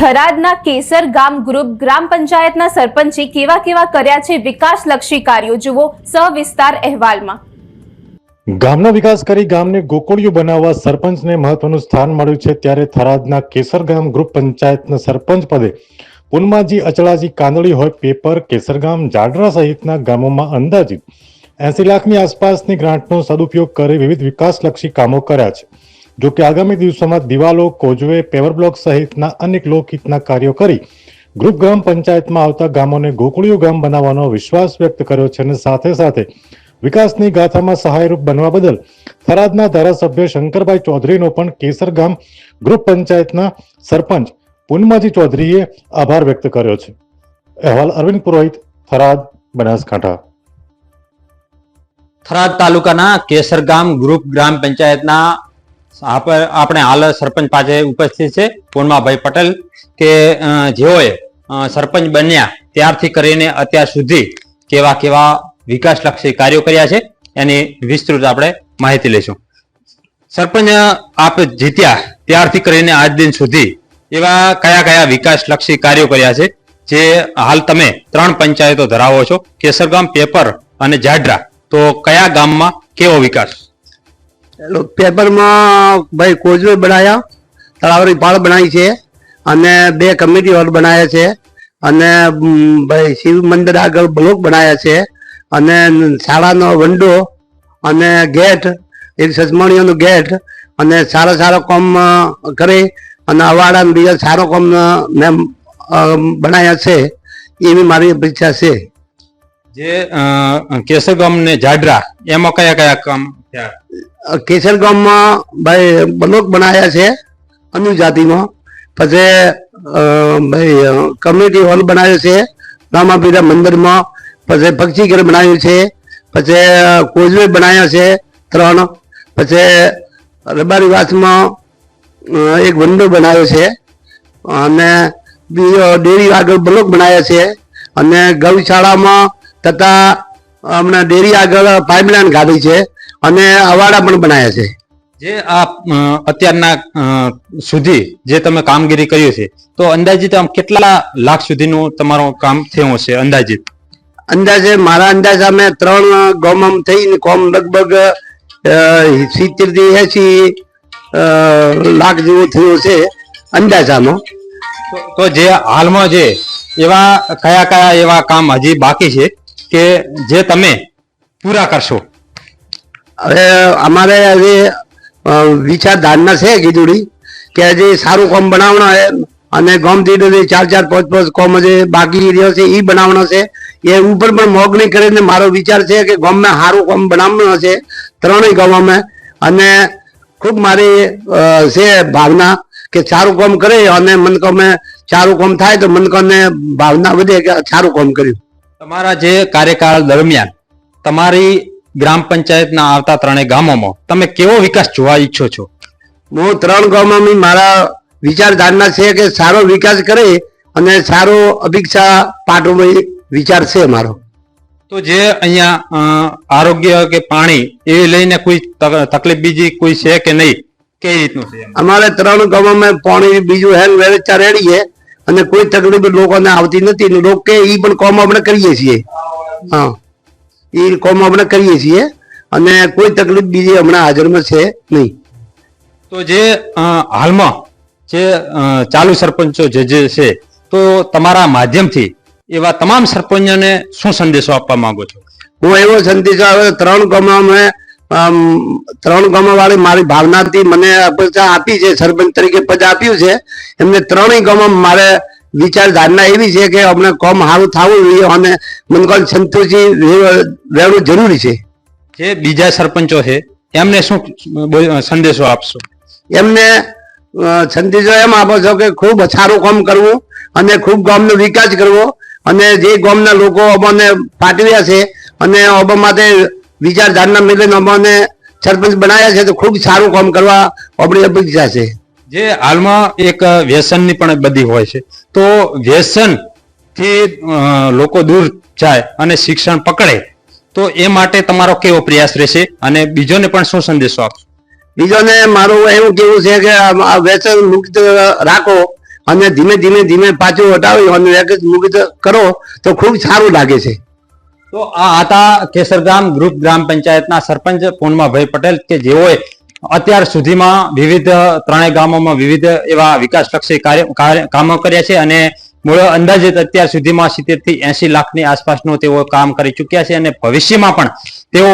થરાદના કેસર ગામ ગ્રુપ ગ્રામ પંચાયતના સરપંચે કેવા કેવા કર્યા છે વિકાસલક્ષી કાર્યો? જુઓ સવિસ્તાર અહેવાલમાં. ગામનો વિકાસ કરી ગામને ગોકુળિયું બનાવવા સરપંચને મહત્વનું સ્થાન મળ્યું છે ત્યારે થરાદના કેસરગામ ગ્રુપ પંચાયતના સરપંચ પદે પુનમાજી અચળાજી કાંદળી હોય પેપર કેસરગામ જાડરા સહિતના ગામોમાં અંદાજિત એસી લાખની આસપાસની ગ્રાન્ટનો સદુપયોગ કરી વિવિધ વિકાસલક્ષી કામો કર્યા છે. જો કે આગામી દિવસોમાં દિવાલો કોજવે પેવર બ્લોક સહિતના અનેક લોકહિતના કાર્યો કરી ગ્રુપ ગ્રામ પંચાયતમાં આવતા ગામોને ગોકુળિયું ગામ બનાવવાનો વિશ્વાસ વ્યક્ત કર્યો છે અને સાથે સાથે વિકાસની ગાથામાં સહાયરૂપ બનવા બદલ થરાદના ધારાસભ્ય શંકરભાઈ ચૌધરીનો પણ કેસર ગામ ગ્રુપ પંચાયતના સરપંચ પૂનમાજી ચૌધરીએ આભાર વ્યક્ત કર્યો છે. અહેવાલ અરવિંદ પુરોહિત, થરાદ, બનાસકાંઠા. થરાદ તાલુકાના કેસરગામ ગ્રુપ ગ્રામ પંચાયતના આપણે હાલ સરપંચ પાસે ઉપસ્થિત છે પૂર્ણમાભાઈ પટેલ કે જેઓએ સરપંચ બન્યા ત્યારથી કરીને અત્યાર સુધી કેવા કેવા વિકાસલક્ષી કાર્યો કર્યા છે એની વિસ્તૃત આપણે માહિતી લઈશું. સરપંચ, આપ જીત્યા ત્યારથી કરીને આજ દિન સુધી એવા કયા કયા વિકાસલક્ષી કાર્યો કર્યા છે? જે હાલ તમે ત્રણ પંચાયતો ધરાવો છો, કેસરગામ, પેપર અને જાડરા. તો કયા ગામમાં કેવો વિકાસ? પેપરમાં ભાઈ કોઝવે બનાવ્યા તળાવરી પાળ બનાવી છે અને બે કમિટી હોલ બનાવ્યા છે અને ભાઈ શિવ મંદિર આગળ બ્લોક બનાવ્યા છે અને શાળાનો વંડો અને ગેટ એક સજમણીઓનો ગેટ અને સારા સારા કોમ કરી અને અવાડા બીજા સારો કોમ મેં બનાવ્યા છે એવી મારી અપેક્ષા છે. જે કેસરગામને જાડરા, એમાં કયા કયા કામ થયા? કેસરગામમાં ભાઈ બ્લોક બનાવ્યા છે, અનુજાતિમાં. પછી ભાઈ કમ્યુનિટી હોલ બનાવ્યો છે, રામાપીરા મંદિરમાં. પછી પક્ષી ઘર બનાવ્યું છે, પછી કોઝવે બનાવ્યા છે, ત્રણ. પછી, રબારી વાસમાં એક વંડો બનાવ્યો છે, અને બીજો ડેરી આગળ બ્લોક બનાવ્યા છે, અને ગૌશાળામાં તથા હમણાં ડેરી આગળ પાઇપલાઇન કાઢી છે અને અવાડા પણ બનાવ્યા છે. જે આ અત્યારના સુધી જે તમે કામગીરી કરી છે તો અંદાજિત આમ કેટલા લાખ સુધીનું તમારું કામ થયું હશે અંદાજિત? અંદાજે મારા અંદાજ અમે ત્રણ ગોમમ થઈને કોમ લગભગ સિત્તેરથી એસી લાખ જેવું થયું છે અંદાજામાં. તો- તો જે હાલમાં જે એવા કયા કયા એવા કામ હજી બાકી છે? કે જે તમે પૂરા કરશો? હવે અમારે હવે વિચાર વિચારધારણા છે કીધુડી કે હજી સારું કોમ બનાવવાનો છે અને ગોમ દીઠ ચાર ચાર પાંચ પાંચ કોમ જે બાકી રહ્યો છે એ બનાવવાનો છે. એ ઉપર પણ મોગ મોગણી કરીને મારો વિચાર છે કે ગામમાં સારું કોમ બનાવવાનો છે, ત્રણેય ગામમાં. અને ખૂબ મારી છે ભાવના કે સારું કામ કરે અને મનકોમે સારું કામ થાય તો મનકોને ભાવના વધે કે સારું કામ કર્યું. તમારા જે કાર્યકાળ દરમિયાન તમારી ગ્રામ પંચાયતના આવતા ત્રણેય ગામોમાં તમે કેવો વિકાસ જોવા ઈચ્છો છો? હું ત્રણ ગામમાં મારા વિચારધારણા છે કે સારો વિકાસ કરે અને સારો અભિક્ષા પાટો વિચાર છે મારો. તો જે અહીંયા આરોગ્ય કે પાણી એ લઈને કોઈ તક- તકલીફ બીજી કોઈ છે કે નહીં? કઈ રીતનું છે અમારે ત્રણ ગામોમાં પાણી બીજું હેલ વેરેચા રેડી છે. અને કોઈ તકલીફ લોકોને આવતી નથી. ને લોકો કે ઈ પણ કોમ આપણે કરીએ છીએ. હા. એ કોમ આપણે કરીએ છીએ. અને કોઈ તકલીફ બીજી હમણાં હાજરમાં છે નહીં. તો જે હાલમાં જે ચાલુ સરપંચો જે જે છે તો તમારા માધ્યમથી એવા તમામ સરપંચોને શું સંદેશો આપવા માંગો છો? હું એવો સંદેશો આવે ત્રણ અમ, ત્રણ ગામો વાળી મારી ભાવનાથી મને આપી છે સરપંચ તરીકે પદ આપ્યું છે. એમને ત્રણેય ગામમાં મારે વિચારધારણા એવી છે કે અમને કોમ સારું થવું જોઈએ અને મને કોઈ સંતોષી રહેવું જરૂરી છે. જે બીજા સરપંચો છે એમને શું સંદેશો આપશો? એમને સંદેશો એમ આપો છો કે ખૂબ સારું કામ કરવું અને ખૂબ ગામનો વિકાસ કરવો અને જે ગામના લોકો અમને પાઠવ્યા છે અને અબ માટે વિચારધારણા મિલીને અમને સરપંચ બનાવ્યા છે તો ખૂબ સારું કામ કરવા આપણી અપેક્ષા છે. જે હાલમાં એક વ્યસનની પણ બધી હોય છે. તો વ્યસનથી લોકો દૂર જાય અને શિક્ષણ પકડે તો એ માટે તમારો કેવો પ્રયાસ રહેશે? અને બીજોને પણ શું સંદેશો આપશો? બીજોને મારું એવું કેવું છે કે આ વ્યસન મુક્ત રાખો અને ધીમે ધીમે ધીમે પાછું હટાવી અને મુક્ત કરો તો ખૂબ સારું લાગે છે. તો આ હતા કેસરગામ ગ્રુપ ગ્રામ પંચાયતના સરપંચ પૂર્ણમાભાઈ પટેલ કે જેઓએ અત્યાર સુધીમાં વિવિધ ત્રણેય ગામોમાં વિવિધ એવા વિકાસલક્ષી કામો કર્યા છે અને મૂળ અંદાજિત અત્યાર સુધીમાં સિત્તેરથી એસી લાખની આસપાસનું તેઓ કામ કરી ચૂક્યા છે અને ભવિષ્યમાં પણ તેઓ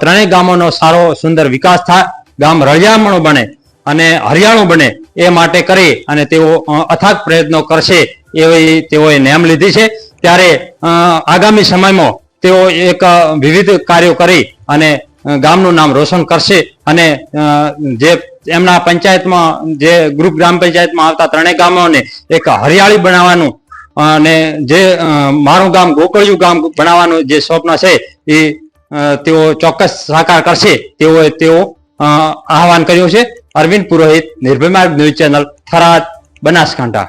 ત્રણેય ગામોનો સારો, સુંદર વિકાસ થાય, ગામ રળિયામણું બને અને હરિયાણું બને એ માટે કરી અને તેઓ અથાગ પ્રયત્નો કરશે એવી તેઓએ નેમ લીધી છે. ત્યારે આગામી સમયમાં તેઓ એક વિવિધ કાર્યો કરી અને ગામનું નામ રોશન કરશે અને જે એમના પંચાયતમાં, જે ગ્રુપ ગ્રામ પંચાયતમાં આવતા ત્રણેય ગામોને એક હરિયાળી બનાવવાનું, અને જે મારું ગામ ગોકળિયું ગામ બનાવવાનું જે સ્વપ્ન છે, એ તેઓ ચોક્કસ સાકાર કરશે. તેઓએ તેઓ આહવાન કર્યું છે. અરવિંદ પુરોહિત નિર્ભય માર્ગ ન્યૂઝ ચેનલ, થરાદ, બનાસકાંઠા.